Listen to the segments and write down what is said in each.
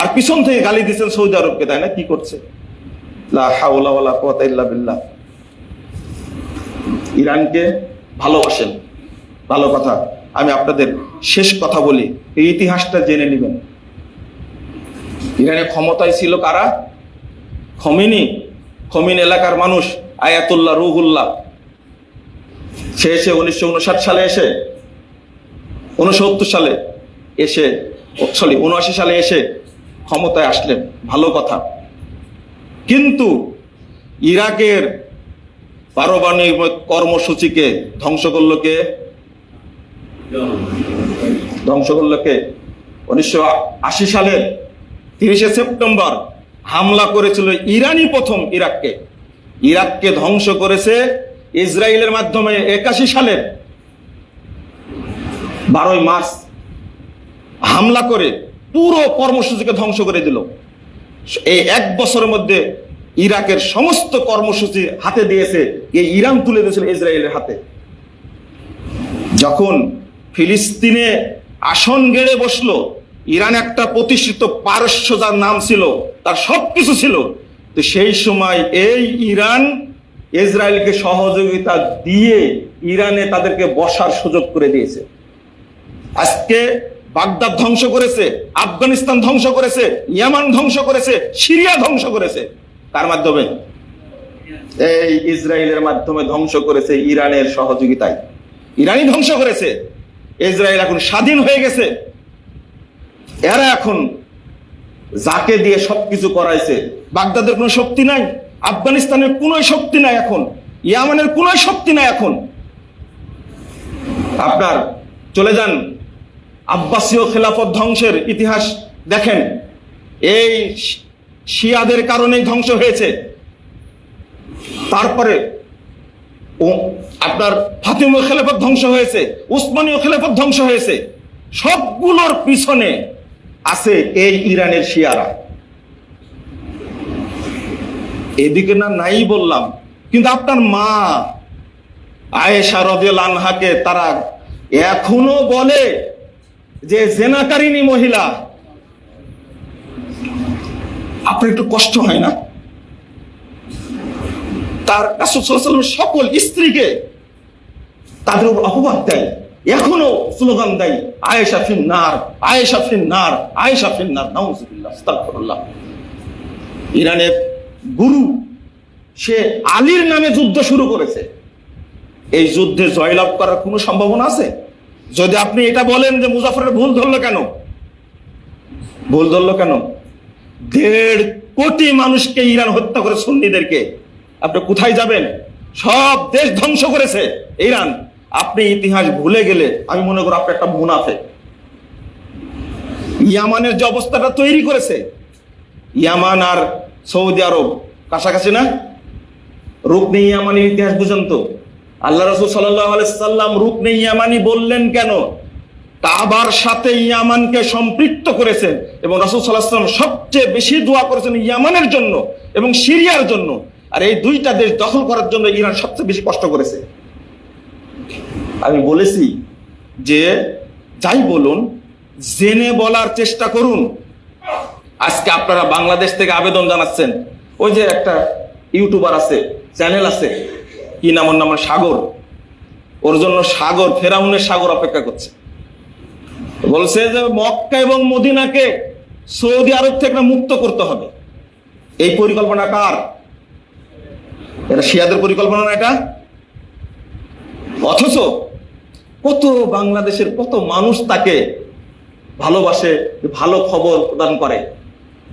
আর পিছন থেকে গালি দিচ্ছেন সৌদি আরবকে, তাই না? কি করছে? বিল্লাহ। ইরানকে ভালোবাসেন। ভালো কথা। আমি আপনাদের শেষ কথা বলি। এই ইতিহাসটা জেনে নেবেন। ইরানে ক্ষমতায় ছিল কারা? খমিনি। খমিন এলাকার মানুষ, আয়াতুল্লাহ রুহুল্লাহ। সে এসে উনিশশো উনষাট সালে এসে, উনসত্তর সালে এসে সরি উনআশি সালে এসে ক্ষমতায় আসলেন ভালো কথা। কিন্তু ইরাকের পারমাণবিক কর্মসূচিকে ধ্বংস করল কে? ধ্বংস করল কে? উনিশশো আশি সালের তিরিশে সেপ্টেম্বর হামলা করেছিল ইরানই প্রথম ইরাককে। ইরাককে ধ্বংস করেছে ইসরায়েলের মাধ্যমে একাশি সালের বারোই মার্চ হামলা করে পুরো কর্মসূচিকে ধ্বংস করে দিল। এই এক বছরের মধ্যে ইরাকের সমস্ত কর্মসূচি হাতে দিয়েছে, এই ইরান তুলে দিয়েছিল ইসরায়েলের হাতে। যখন ফিলিস্তিনে আসন গেড়ে বসল, ইরান একটা প্রতিষ্ঠিত পারস্য যার নাম ছিল, তার সবকিছু ছিল, তো সেই সময় এই ইরান ইসরায়েলকে সহযোগিতা দিয়ে ইরানে তাদেরকে বসার সুযোগ করে দিয়েছে। আজকে বাগদাদ ধ্বংস করেছে, আফগানিস্তান ধ্বংস করেছে, ইয়ামান ধ্বংস করেছে, সিরিয়া ধ্বংস করেছে। কার মাধ্যমে? এই ইসরায়েলের মাধ্যমে ধ্বংস করেছে ইরানের সহযোগিতায়। ইরানই ধ্বংস করেছে। ইসরায়েল এখন স্বাধীন হয়ে গেছে। এরা এখন যাকে দিয়ে সবকিছু করাইছে, বাগদাদের কোনো শক্তি নাই, আফগানিস্তানের কোনো শক্তি নাই এখন, ইয়ামানের কোনো শক্তি নাই এখন। আপনার, চলে যান। আব্বাসীয় খেলাফত ধ্বংসের ইতিহাস দেখেন। এই শিয়াদের কারণেই ধ্বংস হয়েছে। তারপরে ও আপনার ফাতিমীয় খেলাফত ধ্বংস হয়েছে, উসমানীয় খেলাফত ধ্বংস হয়েছে। সবগুলোর পিছনে আছে এই ইরানের শিয়ারা। এদিকে না নাই বললাম, কিন্তু আপনার মা আয়েশা রদিয়াল আনহাকে তারা এখনও বলে যে জেনাকারিনী মহিলা। আপনার একটু কষ্ট হয় না? তার ওয়াসাল্লাম সকল স্ত্রীকে তাদের উপর অপবাদ দেয়। এখনও স্লোগান দেয়, আয়েশা ফিন নার আয়েশা ফিন নার আয়েশা ফিন নার নাউজুবিল্লাহ ইরানের গুরু, সে আলীর নামে যুদ্ধ শুরু করেছে। এই যুদ্ধে জয়লাভ করার কোনো সম্ভাবনা আছে? যদি আপনি এটা বলেন যে মুজাফরের ভুল ধরলো কেন? ভুল ধরলো কেন? দেড় কোটি মানুষকে ইরান হত্যা করে সুন্নিদেরকে। আপনি কোথায় যাবেন? সব দেশ ধ্বংস করেছে ইরান। আপনি ইতিহাস ভুলে গেলে আমি মনে করি আপনি একটা মুনাফে। ইয়ামানের যে অবস্থাটা তৈরি করেছে, ইয়ামান আর সৌদি আরব। কাছাকাছি না? রুকনে ইয়ামানির ইতিহাস বুঝেন তো। আল্লাহ রসুল সাল্লাহ সাল্লাম রুকনে ইয়ামানি বললেন কেন? কাবার সাথে ইয়ামানকে সম্পৃক্ত করেছেন এবং রসুল সাল্লাম সবচেয়ে বেশি দোয়া করেছেন ইয়ামানের জন্য এবং সিরিয়ার জন্য। আর এই দুইটা দেশ দখল করার জন্য ইরান সবচেয়ে বেশি কষ্ট করেছে। আমি বলেছি যে, যাই বলুন, জেনে বলার চেষ্টা করুন। আজকে আপনারা বাংলাদেশ থেকে আবেদন জানাচ্ছেন। ওই যে একটা ইউটিউবার আছে, চ্যানেল আছে কি নাম, ওর নাম সাগর। ওর জন্য সাগর, ফেরাউনের সাগর অপেক্ষা করছে। বলছে যে মক্কা এবং মদিনাকে সৌদি আরব থেকে মুক্ত করতে হবে। এই পরিকল্পনা কার? এটা শিয়াদের পরিকল্পনা না এটা? অথচ কত বাংলাদেশের কত মানুষ তাকে ভালোবাসে, ভালো খবর প্রদান করে।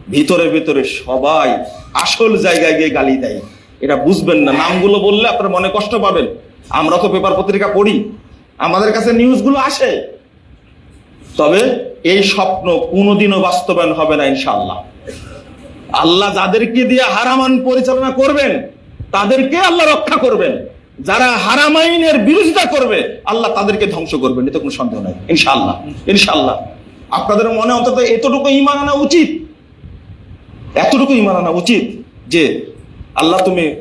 ভিতরে ভিতরে সবাই আসল জায়গায় গিয়ে গালি দেয়। এটা বুঝবেন না। নামগুলো বললে আপনার মনে কষ্ট পাবেন। আমরা তো পেপার পত্রিকা পড়ি। আমাদের কাছে নিউজগুলো আসে। তবে এই স্বপ্ন কোনোদিনও বাস্তবায়ন হবে না ইনশাআল্লাহ। আল্লাহ যাদেরকে দিয়ে হারামান পরিচালনা করবেন, তাদেরকে আল্লাহ রক্ষা করবেন। যারা হারামাইনের বিরোধিতা করবে, আল্লাহ তাদেরকে ধ্বংস করবেন। এতে কোনো সন্দেহ নাই। ইনশাআল্লাহ ইনশাআল্লাহ। আপনাদের মনে অন্তত এতটুকু ইমান আনা উচিত। এতটুকু ইমান আনা উচিত যে আল্লাহ তুমি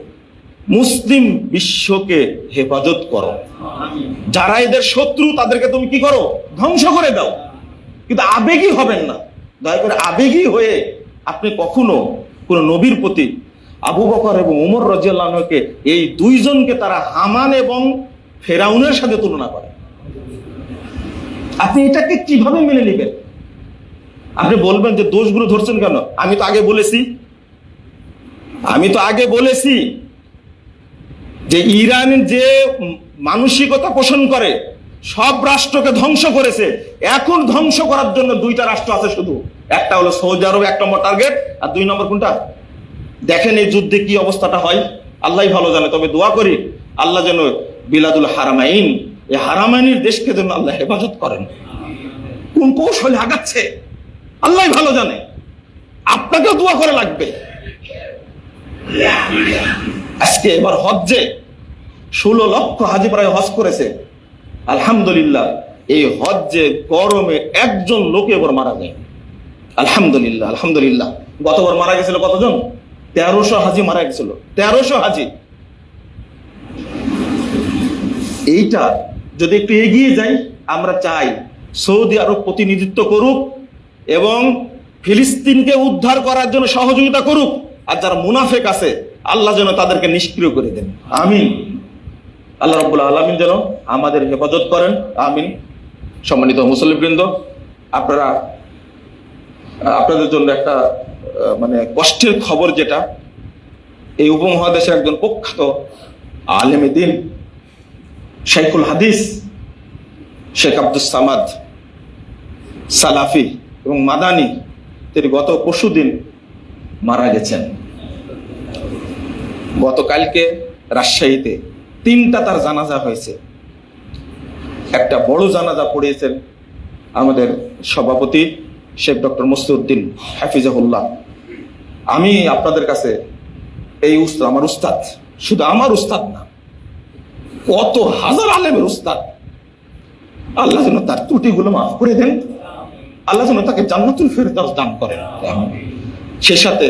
মুসলিম বিশ্বকে হেফাজত করো। যারা এদের শত্রু, তাদেরকে তুমি কি করো? ধ্বংস করে দাও। কিন্তু আবেগী হবেন না। দয়া করে আবেগী হয়ে আপনি কখনো কোন নবীর প্রতি আবু বকর এবং উমর রাজিয়াল্লাহকে এই দুইজনকে তারা হামান এবং ফেরাউনের সাথে তুলনা করে। আপনি এটাকে কীভাবে মেনে নেবেন? আপনি বলবেন যে দোষগুলো ধরছেন কেন? আমি তো আগে বলেছি আমি তো আগে বলেছি যে ইরান যে মানসিকতা পোষণ করে, সব রাষ্ট্রকে ধ্বংস করেছে। এখন ধ্বংস করার জন্য দুইটা রাষ্ট্র আছে শুধু। একটা হলো সৌদি আরব এক নম্বর টার্গেট আর দুই নম্বর কোনটা? দেখেন এই যুদ্ধে কি অবস্থাটা হয়। আল্লাহ ভালো জানে, তবে দোয়া করি, আল্লাহ যেন বিলাদুল হারামাইন, এই হারামাইনের দেশকে যেন আল্লাহ হেফাজত করেন। কোন কৌশলে আগাচ্ছে? আল্লাহ ভালো জানে। আপনাকেও দোয়া করে লাগবে। আজকে এবার হজ্জে ষোলো লক্ষ হাজি প্রায় হজ করেছে, আলহামদুলিল্লাহ, এই হজ্জে গরমে একজন লোক এবার মারা যায়। আলহামদুলিল্লাহ আলহামদুলিল্লাহ। গতবার মারা গেছিল কতজন? তেরোশো হাজি মারা গেছিল। তেরোশো হাজি। এইটা যদি একটু এগিয়ে যাই, আমরা চাই সৌদি আরব প্রতিনিধিত্ব করুক এবং ফিলিস্তিনকে উদ্ধার করার জন্য সহযোগিতা করুক। আর যারা মুনাফেক আছে, আল্লাহ যেন তাদেরকে নিষ্ক্রিয় করে দেন। আমিন। আল্লাহ রব্বুল আলমিন যেন আমাদের হেফাজত করেন। আমিন। সম্মানিত মুসলিমবৃন্দ আপনারা আপনাদের জন্য একটা মানে কষ্টের খবর যেটা, এই উপমহাদেশের একজন প্রখ্যাত আলেমে দিন শেখুল হাদিস, শেখ আব্দুস সামাদ সালাফি এবং মাদানি, তিনি গত পরশুদিন মারা গেছেন। গতকালকে রাজশাহীতে তিনটা তার জানাজা হয়েছে। একটা বড় জানাজা পড়িয়েছেন আমাদের সভাপতি শেখ ডক্টর মুস্তুদ্দিন হাফিজাহুল্লাহ। আমি আপনাদের কাছে এই উস্তাদ, আমার উস্তাদ, শুধু আমার উস্তাদ না, কত হাজার আলেমের উস্তাদ। আল্লাহ যেন তার ত্রুটিগুলো মাফ করে দেন। আল্লাহ যেন তাকে জান্নাতুল ফেরদাউস দান করেন। সে সাথে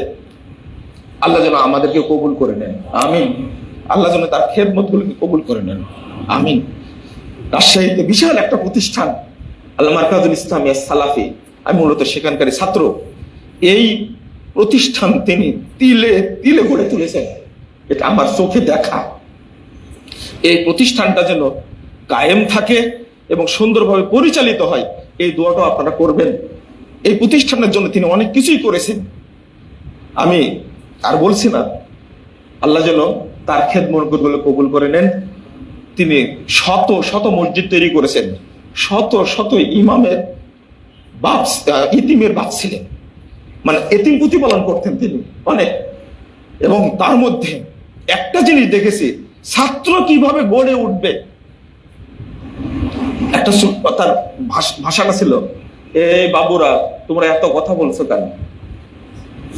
আল্লাহ যেন আমাদেরকে কবুল করে নেন। আমিন। আল্লাহ যেন তার খেদমত গুলোকে কবুল করে নেন। আমিন। রাজশাহীতে বিশাল একটা প্রতিষ্ঠান, আল্লাহ মার্কাজুল ইসলামিয়া সালাফি। আমি মূলত সেখানকার ছাত্র। এই প্রতিষ্ঠান তিনি তিলে তিলে গড়ে তুলেছেন। এটা আমার চোখে দেখা। এই প্রতিষ্ঠানটা যেন কায়েম থাকে এবং সুন্দরভাবে পরিচালিত হয়, এই দোয়াটাও আপনারা করবেন। এই প্রতিষ্ঠানের জন্য তিনি অনেক কিছুই করেছেন। আমি আর বলছি না, আল্লাহ যেন তার খেদ মরকতগুলো কবুল করে নেন। তিনি শত শত মসজিদ তৈরি করেছেন, শত শত ইমামের বাপ ইতিমের বাপ ছিলেন। মানে এতিম প্রতিপালন করতেন তিনি, অনেক। এবং তার মধ্যে একটা জিনিস দেখেছি, ছাত্র কীভাবে গড়ে উঠবে? একটা তার ভাষ- ভাষাটা ছিল এই বাবুরা, তোমরা এত কথা বলছো কেন?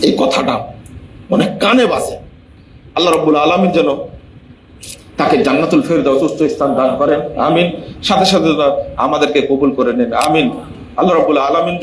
এই কথাটা মানে কানে বাসে আল্লাহ রব্বুল আলমীর যেন তাকে জান্নাতুল ফেরদাউস উচ্চ স্থান দান করেন। আমিন। সাথে সাথে আমাদেরকে কবুল করে নেন। আমিন। আল্লাহ রব্বুল আলমিন